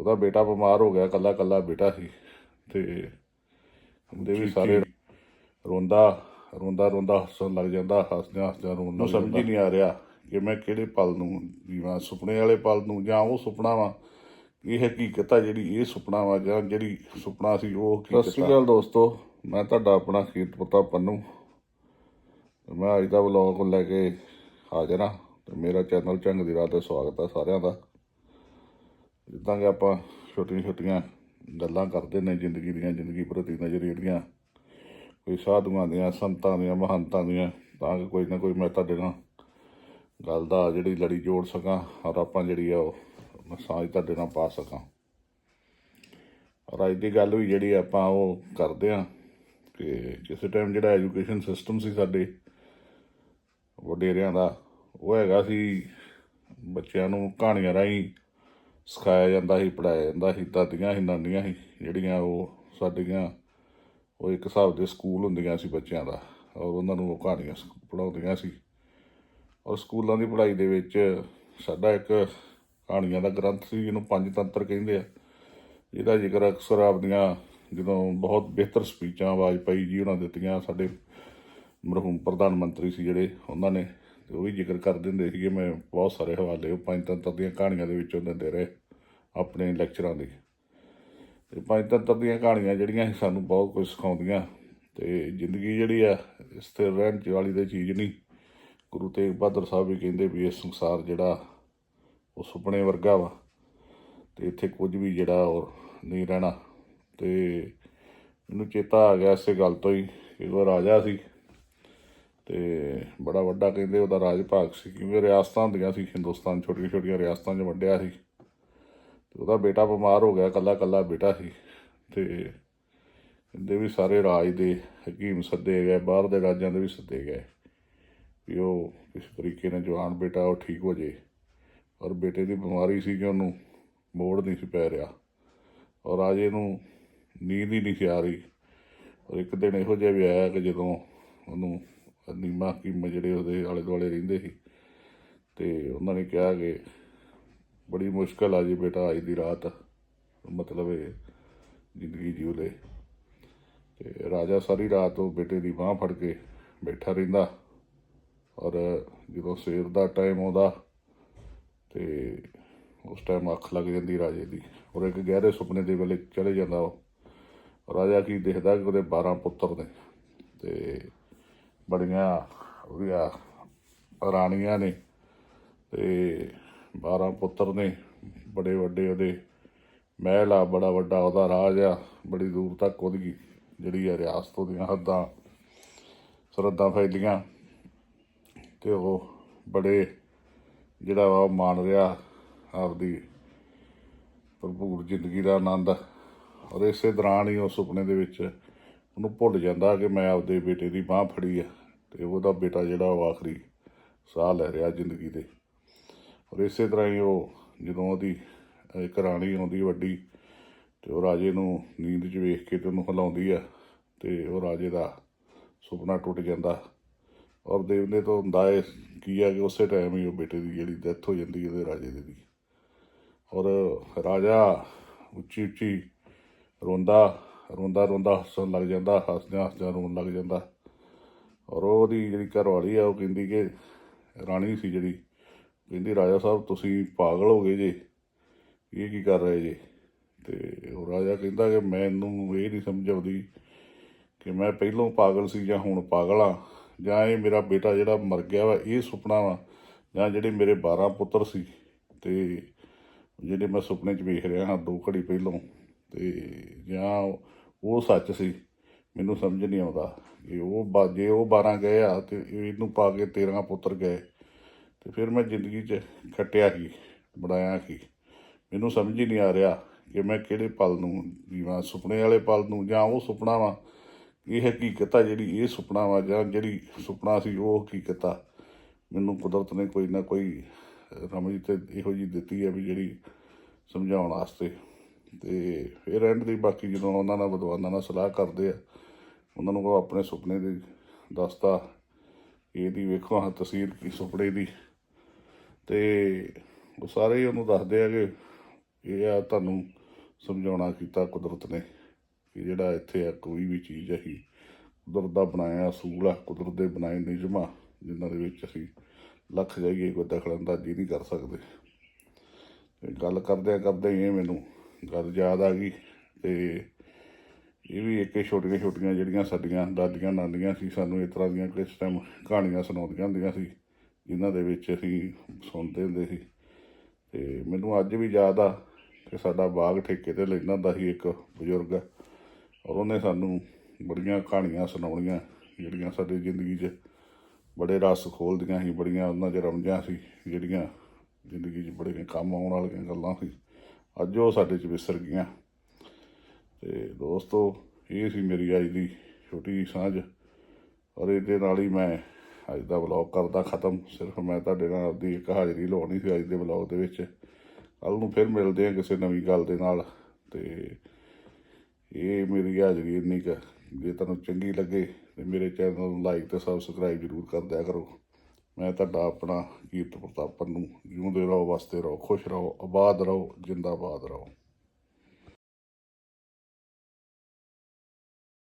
ਉਹਦਾ ਬੇਟਾ ਬਿਮਾਰ ਹੋ ਗਿਆ ਕੱਲਾ ਕੱਲਾ ਬੇਟਾ ਸੀ ਤੇ ਉਹਦੇ ਵੀ ਸਾਰੇ ਰੋਂਦਾ ਰੋਂਦਾ ਰੋਂਦਾ ਹੱਸਣ ਲੱਗ ਜਾਂਦਾ ਹੱਸਦਿਆਂ ਹੱਸਦਿਆਂ ਰੋਣ ਨੂੰ ਸਮਝ ਹੀ ਨਹੀਂ ਆ ਰਿਹਾ ਕਿ ਮੈਂ ਕਿਹੜੇ ਪਲ ਨੂੰ ਜੀਵਾਂ ਸੁਪਨੇ ਵਾਲੇ ਪਲ ਨੂੰ ਜਾਂ ਉਹ ਸੁਪਨਾ ਵਾ। ਇਹ ਹਕੀਕਤ ਆ ਜਿਹੜੀ ਇਹ ਸੁਪਨਾ ਵਾ ਜਾਂ ਜਿਹੜੀ ਸੁਪਨਾ ਸੀ ਉਹ ਹਕੀਕਤ ਸਤਿ ਸ਼੍ਰੀ ਅਕਾਲ ਦੋਸਤੋ ਮੈਂ ਤੁਹਾਡਾ ਆਪਣਾ ਕੀਰਤ ਪ੍ਰਤਾਪ ਪੰਨੂ। ਮੈਂ ਅੱਜ ਦਾ ਵਲੌਗ ਲੈ ਕੇ ਹਾਜ਼ਰ ਹਾਂ ਤੇ ਮੇਰਾ ਚੈਨਲ ਝੰਗ ਦੀ ਰਾਹ ਤੇ ਸਵਾਗਤ ਹੈ ਸਾਰਿਆਂ ਦਾ। ਜਿੱਦਾਂ ਕਿ ਆਪਾਂ ਛੋਟੀਆਂ ਛੋਟੀਆਂ ਗੱਲਾਂ ਕਰਦੇ ਨੇ ਜ਼ਿੰਦਗੀ ਦੀਆਂ, ਜ਼ਿੰਦਗੀ ਪ੍ਰਤੀ ਨਜ਼ਰੀਏ ਦੀਆਂ ਕੋਈ ਸਾਧੂਆਂ ਦੀਆਂ, ਸੰਤਾਂ ਦੀਆਂ, ਮਹੰਤਾਂ ਦੀਆਂ, ਤਾਂ ਕਿ ਕੋਈ ਨਾ ਕੋਈ ਮੈਂ ਤੁਹਾਡੇ ਨਾਲ ਗੱਲ ਦਾ ਜਿਹੜੀ ਲੜੀ ਜੋੜ ਸਕਾਂ ਔਰ ਆਪਾਂ ਜਿਹੜੀ ਆ ਉਹ ਮਸਾਜ ਤੁਹਾਡੇ ਨਾਲ ਪਾ ਸਕਾਂ। ਔਰ ਅੱਜ ਦੀ ਗੱਲ ਵੀ ਜਿਹੜੀ ਆਪਾਂ ਉਹ ਕਰਦੇ ਆ ਕਿ ਕਿਸੇ ਟਾਈਮ ਜਿਹੜਾ ਐਜੂਕੇਸ਼ਨ ਸਿਸਟਮ ਸੀ ਸਾਡੇ ਵਡੇਰਿਆਂ ਦਾ, ਉਹ ਹੈਗਾ ਸੀ ਬੱਚਿਆਂ ਨੂੰ ਕਹਾਣੀਆਂ ਰਾਹੀਂ ਸਿਖਾਇਆ ਜਾਂਦਾ ਸੀ ਪੜਾਇਆ ਜਾਂਦਾ ਸੀ, ਦਾਦੀਆਂ ਸੀ, ਨਾਨੀਆਂ ਸੀ, ਜਿਹੜੀਆਂ ਉਹ ਸਾਡੀਆਂ, ਉਹ ਇੱਕ ਹਿਸਾਬ ਦੇ ਸਕੂਲ ਹੁੰਦੀਆਂ ਸੀ ਬੱਚਿਆਂ ਦਾ, ਔਰ ਉਹਨਾਂ ਨੂੰ ਉਹ ਕਹਾਣੀਆਂ ਪੜਾਉਂਦੀਆਂ ਸੀ। ਔਰ ਸਕੂਲਾਂ ਦੀ ਪੜ੍ਹਾਈ ਦੇ ਵਿੱਚ ਸਾਡਾ ਇੱਕ ਕਹਾਣੀਆਂ ਦਾ ਗ੍ਰੰਥ ਸੀ, ਜਿਹਨੂੰ ਪੰਜ ਤੰਤਰ ਕਹਿੰਦੇ ਆ। ਜਿਹਦਾ ਜ਼ਿਕਰ ਅਕਸਰ ਆਪਦੀਆਂ ਜਦੋਂ ਬਹੁਤ ਬਿਹਤਰ ਸਪੀਚਾਂ ਵਾਜਪਾਈ ਜੀ, ਉਹਨਾਂ ਦਿੱਤੀਆਂ ਸਾਡੇ ਮਰਹੂਮ ਪ੍ਰਧਾਨ ਮੰਤਰੀ ਸੀ ਜਿਹੜੇ, ਉਹਨਾਂ ਨੇ ਤੇ ਉਹ ਵੀ ਜ਼ਿਕਰ ਕਰ ਦਿੰਦੇ ਸੀਗੇ, ਮੈਂ ਬਹੁਤ ਸਾਰੇ ਹਵਾਲੇ, ਉਹ ਪੰਜ ਤੰਤਰ ਦੀਆਂ ਕਹਾਣੀਆਂ ਦੇ ਵਿੱਚੋਂ ਦਿੰਦੇ ਰਹੇ ਆਪਣੇ ਲੈਕਚਰਾਂ ਦੇ। ਤੇ ਪੰਜ ਤੰਤਰ ਦੀਆਂ ਕਹਾਣੀਆਂ ਜਿਹੜੀਆਂ ਸੀ ਸਾਨੂੰ ਬਹੁਤ ਕੁਝ ਸਿਖਾਉਂਦੀਆਂ, ਤੇ ਜ਼ਿੰਦਗੀ ਜਿਹੜੀ ਆ, ਸਥਿਰ ਰਹਿਣ ਚ ਵਾਲੀ ਤੇ ਚੀਜ਼ ਨਹੀਂ। ਗੁਰੂ ਤੇਗ ਬਹਾਦਰ ਸਾਹਿਬ ਵੀ ਕਹਿੰਦੇ ਵੀ ਇਹ ਸੰਸਾਰ ਜਿਹੜਾ, ਉਹ ਸੁਪਨੇ ਵਰਗਾ ਵਾ, ਤੇ ਇੱਥੇ ਕੁਝ ਵੀ ਜਿਹੜਾ ਉਹ ਨਹੀਂ ਰਹਿਣਾ। ਤੇ ਮੈਨੂੰ ਚੇਤਾ ਆ ਗਿਆ ਇਸੇ ਗੱਲ ਤੋਂ ਹੀ ਕਿ ਉਹ ਰਾਜਾ ਸੀ। ਤੇ ਬੜਾ ਵੱਡਾ ਕਹਿੰਦੇ ਉਹਦਾ ਰਾਜ ਭਾਗ ਸੀ, ਕਿਉਂਕਿ ਰਿਆਸਤਾਂ ਹੁੰਦੀਆਂ ਸੀ ਹਿੰਦੁਸਤਾਨ ਛੋਟੀਆਂ ਛੋਟੀਆਂ ਰਿਆਸਤਾਂ 'ਚ ਵੰਡਿਆ ਸੀ। ਤੇ ਉਹਦਾ ਬੇਟਾ ਬਿਮਾਰ ਹੋ ਗਿਆ ਕੱਲਾ ਕੱਲਾ ਬੇਟਾ ਸੀ। ਤੇ ਕਹਿੰਦੇ ਵੀ ਸਾਰੇ ਰਾਜ ਦੇ ਹਕੀਮ ਸੱਦੇ ਗਏ, ਬਾਹਰ ਦੇ ਰਾਜਾਂ ਦੇ ਵੀ ਸੱਦੇ ਗਏ ਵੀ ਉਹ ਕਿਸ ਤਰੀਕੇ ਨਾਲ ਜਵਾਨ ਬੇਟਾ, ਉਹ ਠੀਕ ਹੋ ਜੇ। ਔਰ ਬੇਟੇ ਦੀ ਬਿਮਾਰੀ ਸੀ ਕਿ ਉਹਨੂੰ ਮੋੜ ਨਹੀਂ ਸੀ ਪੈ ਰਿਹਾ। ਔਰ ਰਾਜੇ ਨੂੰ ਨੀਂਦ ਹੀ ਨਹੀਂ ਸੀ ਆ ਰਹੀ। ਔਰ ਇੱਕ ਦਿਨ ਇਹੋ ਜਿਹਾ ਵੀ ਆਇਆ ਕਿ ਜਦੋਂ ਉਹਨੂੰ ਨੀਮਾ ਕੀਮ ਜਿਹੜੇ ਉਹਦੇ ਆਲੇ ਦੁਆਲੇ ਰਹਿੰਦੇ ਸੀ। ਤੇ ਉਹਨਾਂ ਨੇ ਕਿਹਾ ਕਿ ਬੜੀ ਮੁਸ਼ਕਲ ਆ ਜੀ ਬੇਟਾ, ਅੱਜ ਦੀ ਰਾਤ। ਮਤਲਬ ਇਹ ਜ਼ਿੰਦਗੀ ਜਿਉ ਲੈ ਤੇ ਰਾਜਾ ਸਾਰੀ ਰਾਤ ਉਹ ਬੇਟੇ ਦੀ ਬਾਹ ਫੜ ਕੇ ਬੈਠਾ ਰਹਿੰਦਾ। ਔਰ ਜਦੋਂ ਸਵੇਰ ਦਾ ਟਾਈਮ ਆਉਂਦਾ ਤੇ ਉਸ ਟਾਈਮ ਅੱਖ ਲੱਗ ਜਾਂਦੀ ਰਾਜੇ ਦੀ। ਔਰ ਇੱਕ ਗਹਿਰੇ ਸੁਪਨੇ ਦੇ ਵੇਲੇ ਚਲੇ ਜਾਂਦਾ ਉਹ। ਰਾਜਾ ਕੀ ਦੇਖਦਾ ਕਿ ਉਹਦੇ 12 ਪੁੱਤਰ ਨੇ। ਤੇ ਬੜੀਆਂ ਉਹਦੀਆਂ ਰਾਣੀਆਂ ਨੇ ਤੇ 12 ਪੁੱਤਰ ਨੇ, ਬੜੇ ਵੱਡੇ ਉਹਦੇ ਮਹਿਲ ਆ, ਬੜਾ ਵੱਡਾ ਉਹਦਾ ਰਾਜ ਆ, ਬੜੀ ਦੂਰ ਤੱਕ ਉਹਦੀ ਜਿਹੜੀ ਆ ਰਿਆਸਤ ਉਹਦੀਆਂ ਹੱਦਾਂ, ਸਰਹੱਦਾਂ ਫੈਲੀਆਂ ਤੇ ਉਹ ਬੜੇ ਜਿਹੜਾ ਵਾ ਉਹ ਮਾਣ ਰਿਹਾ ਆਪਦੀ ਭਰਪੂਰ ਜ਼ਿੰਦਗੀ ਦਾ ਆਨੰਦ। ਔਰ ਇਸੇ ਦੌਰਾਨ ਹੀ ਉਹ ਸੁਪਨੇ ਦੇ ਵਿੱਚ ਉਹਨੂੰ ਭੁੱਲ ਜਾਂਦਾ ਕਿ ਮੈਂ ਆਪਦੇ ਬੇਟੇ ਦੀ ਬਾਹ ਫੜੀ ਆ ਤੇ ਉਹਦਾ ਬੇਟਾ ਜਿਹੜਾ ਉਹ ਆਖਰੀ ਸਾਹ ਲੈ ਰਿਹਾ ਜ਼ਿੰਦਗੀ ਦੇ। ਔਰ ਇਸੇ ਤਰ੍ਹਾਂ ਹੀ ਉਹ ਜਦੋਂ ਉਹਦੀ, ਇੱਕ ਰਾਣੀ ਆਉਂਦੀ ਵੱਡੀ ਤੇ ਉਹ ਰਾਜੇ ਨੂੰ ਨੀਂਦ 'ਚ ਵੇਖ ਕੇ ਤੇ ਉਹਨੂੰ ਹਿਲਾਉਂਦੀ ਆ ਤੇ ਉਹ ਰਾਜੇ ਦਾ ਸੁਪਨਾ ਟੁੱਟ ਜਾਂਦਾ। ਔਰ ਦੇਵਨੇ ਤੋਂ ਹੁੰਦਾ ਹੈ ਕੀ ਆ ਕਿ ਉਸੇ ਟਾਈਮ ਹੀ ਉਹ ਬੇਟੇ ਦੀ ਜਿਹੜੀ ਡੈਥ ਹੋ ਜਾਂਦੀ ਹੈ ਉਹਦੇ ਰਾਜੇ ਦੇ ਦੀ। ਔਰ ਰਾਜਾ ਉੱਚੀ ਉੱਚੀ ਰੋਂਦਾ ਰੋਂਦਾ ਰੋਂਦਾ ਹੱਸਣ ਲੱਗ ਜਾਂਦਾ, ਹੱਸਦਿਆਂ ਹੱਸਦਿਆਂ ਰੋਣ ਲੱਗ ਜਾਂਦਾ। ਔਰ ਉਹਦੀ ਜਿਹੜੀ ਘਰਵਾਲੀ ਆ, ਉਹ ਕਹਿੰਦੀ ਕਿ ਰਾਣੀ ਸੀ ਜਿਹੜੀ, ਕਹਿੰਦੀ, ਰਾਜਾ ਸਾਹਿਬ, ਤੁਸੀਂ ਪਾਗਲ ਹੋ ਗਏ ਜੇ। ਇਹ ਕੀ ਕਰ ਰਹੇ ਜੇ? ਤੇ ਉਹ ਰਾਜਾ ਕਹਿੰਦਾ ਕਿ ਮੈਨੂੰ ਇਹ ਨਹੀਂ ਸਮਝ ਆਉਂਦੀ ਕਿ ਮੈਂ ਪਹਿਲੋਂ ਪਾਗਲ ਸੀ ਜਾਂ ਹੁਣ ਪਾਗਲ ਆ ਜਾਂ ਇਹ ਮੇਰਾ ਬੇਟਾ ਜਿਹੜਾ ਮਰ ਗਿਆ ਵਾ, ਇਹ ਸੁਪਨਾ ਵਾ, ਜਾਂ ਜਿਹੜੇ ਮੇਰੇ 12 ਪੁੱਤਰ ਸੀ ਤੇ ਜਿਹੜੇ ਮੈਂ ਸੁਪਨੇ 'ਚ ਵੇਖ ਰਿਹਾ ਹਾਂ, ਦੋ ਘੜੀ ਪਹਿਲੋਂ, ਤੇ ਜਾਂ ਉਹ ਸੱਚ ਸੀ, ਮੈਨੂੰ ਸਮਝ ਨਹੀਂ ਆਉਂਦਾ। ਕਿ ਉਹ ਬਾ- ਜੇ ਉਹ 12 ਗਏ ਆ ਤੇ ਇਹਨੂੰ ਪਾ ਕੇ 13 ਪੁੱਤਰ ਗਏ, ਤੇ ਫਿਰ ਮੈਂ ਜ਼ਿੰਦਗੀ 'ਚ ਖੱਟਿਆ ਕੀ, ਬਣਾਇਆ ਕੀ? ਮੈਨੂੰ ਸਮਝ ਹੀ ਨਹੀਂ ਆ ਰਿਹਾ ਕਿ ਮੈਂ ਕਿਹੜੇ ਪਲ ਨੂੰ ਜੀਵਾਂ, ਸੁਪਨੇ ਵਾਲੇ ਪਲ ਨੂੰ ਜਾਂ ਉਹ ਸੁਪਨਾ ਵਾ, ਇਹ ਹਕੀਕਤ ਆ ਜਿਹੜੀ ਇਹ ਸੁਪਨਾ ਵਾ, ਜਾਂ ਜਿਹੜੀ ਸੁਪਨਾ ਸੀ ਉਹ ਹਕੀਕਤ ਆ। ਮੈਨੂੰ ਕੁਦਰਤ ਨੇ ਕੋਈ ਨਾ ਕੋਈ ਰਮਜ ਤੇ ਇਹੋ ਜੀ ਦਿੱਤੀ ਹੈ ਵੀ ਜਿਹੜੀ ਸਮਝਾਉਣ ਵਾਸਤੇ। ਤੇ ਇਹ ਰਹਿਣ ਦੀ ਬਾਕੀ ਜਦੋਂ ਉਹਨਾਂ ਨਾਲ ਵਿਦਵਾਨਾਂ ਨਾਲ ਸਲਾਹ ਕਰਦੇ ਆ, ਉਹਨਾਂ ਨੂੰ ਉਹ ਆਪਣੇ ਸੁਪਨੇ ਦੀ ਦੱਸਦਾ ਇਹਦੀ ਵੇਖੋ ਹਾਂ ਤਸਵੀਰ ਕੀ ਸੁਪਨੇ ਦੀ। ਤੇ ਉਹ ਸਾਰੇ ਹੀ ਉਹਨੂੰ ਦੱਸਦੇ ਆ ਕਿ ਇਹ ਆ ਤੁਹਾਨੂੰ ਸਮਝਾਉਣਾ ਕੀਤਾ ਕੁਦਰਤ ਨੇ ਕਿ ਜਿਹੜਾ ਇੱਥੇ ਆ ਕੋਈ ਵੀ ਚੀਜ਼ ਅਸੀਂ ਕੁਦਰਤ ਦਾ ਬਣਾਇਆ ਅਸੂਲ ਆ, ਕੁਦਰਤ ਦੇ ਬਣਾਏ ਨਿਯਮ ਆ, ਜਿਨ੍ਹਾਂ ਦੇ ਵਿੱਚ ਅਸੀਂ ਲੱਖ ਜਾਈਏ, ਕੋਈ ਦਖਲ ਅੰਦਾਜ਼ੀ ਨਹੀਂ ਕਰ ਸਕਦੇ। ਗੱਲ ਕਰਦਿਆਂ ਕਰਦੇ ਇਹ ਮੈਨੂੰ। ਗੱਲ ਯਾਦ ਆ ਗਈ ਤੇ ਇਹ ਵੀ ਇੱਕ ਛੋਟੀਆਂ ਛੋਟੀਆਂ ਜਿਹੜੀਆਂ ਸਾਡੀਆਂ ਦਾਦੀਆਂ ਨਾਨੀਆਂ ਸੀ, ਸਾਨੂੰ ਇਸ ਤਰ੍ਹਾਂ ਦੀਆਂ ਕਿਸ ਟਾਈਮ ਕਹਾਣੀਆਂ ਸੁਣਾਉਂਦੀਆਂ ਹੁੰਦੀਆਂ ਸੀ, ਜਿਨ੍ਹਾਂ ਦੇ ਵਿੱਚ ਅਸੀਂ ਸੁਣਦੇ ਹੁੰਦੇ ਸੀ। ਤੇ ਮੈਨੂੰ ਅੱਜ ਵੀ ਯਾਦ ਆ ਕਿ ਸਾਡਾ ਬਾਗ ਠੇਕੇ ਤੇ ਲੈਂਦਾ ਹੁੰਦਾ ਸੀ ਇੱਕ ਬਜ਼ੁਰਗ, ਔਰ ਉਹਨੇ ਸਾਨੂੰ ਬੜੀਆਂ ਕਹਾਣੀਆਂ ਸੁਣਾਉਣੀਆਂ, ਜਿਹੜੀਆਂ ਸਾਡੀ ਜ਼ਿੰਦਗੀ 'ਚ ਬੜੇ ਰਸ ਖੋਲ੍ਹਦੀਆਂ ਸੀ, ਬੜੀਆਂ ਉਹਨਾਂ 'ਚ ਰਮਜਾਂ ਸੀ, ਜਿਹੜੀਆਂ ਜ਼ਿੰਦਗੀ 'ਚ ਬੜੀਆਂ ਕੰਮ ਆਉਣ ਵਾਲੀਆਂ ਗੱਲਾਂ ਸੀ। ਅੱਜ ਉਹ ਸਾਡੇ 'ਚ ਵਿਸਰ ਗਈਆਂ। ਤੇ ਦੋਸਤੋ, ਇਹ ਸੀ ਮੇਰੀ ਅੱਜ ਦੀ ਛੋਟੀ ਜਿਹੀ ਸਾਂਝ। ਔਰ ਇਹਦੇ ਨਾਲ ਹੀ ਮੈਂ ਅੱਜ ਦਾ ਵਲੌਗ ਕਰਦਾ ਖਤਮ। ਸਿਰਫ ਮੈਂ ਤੁਹਾਡੇ ਨਾਲ ਆਪਦੀ ਇੱਕ ਹਾਜ਼ਰੀ ਲਾਉਣੀ ਸੀ ਅੱਜ ਦੇ ਵਲੌਗ ਦੇ ਵਿੱਚ। ਕੱਲ ਨੂੰ ਫਿਰ ਮਿਲਦੇ ਹਾਂ ਕਿਸੇ ਨਵੀਂ ਗੱਲ ਦੇ ਨਾਲ। ਤੇ ਇਹ ਮੇਰੀ ਹਾਜ਼ਰੀ ਇੰਨੀ ਕੁ, ਜੇ ਤੁਹਾਨੂੰ ਚੰਗੀ ਲੱਗੇ ਤੇ ਮੇਰੇ ਚੈਨਲ ਨੂੰ ਲਾਈਕ ਤੇ ਸਬਸਕ੍ਰਾਈਬ ਜ਼ਰੂਰ ਕਰ ਦਿਆ ਕਰੋ। ਮੈਂ ਤੁਹਾਡਾ ਆਪਣਾ ਕੀਰਤ ਪ੍ਰਤਾਪਨ ਨੂੰ ਜਿਉਂਦੇ ਰਹੋ, ਵਸਦੇ ਰਹੋ, ਖੁਸ਼ ਰਹੋ, ਆਬਾਦ ਰਹੋ, ਜਿੰਦਾਬਾਦ ਰਹੋ।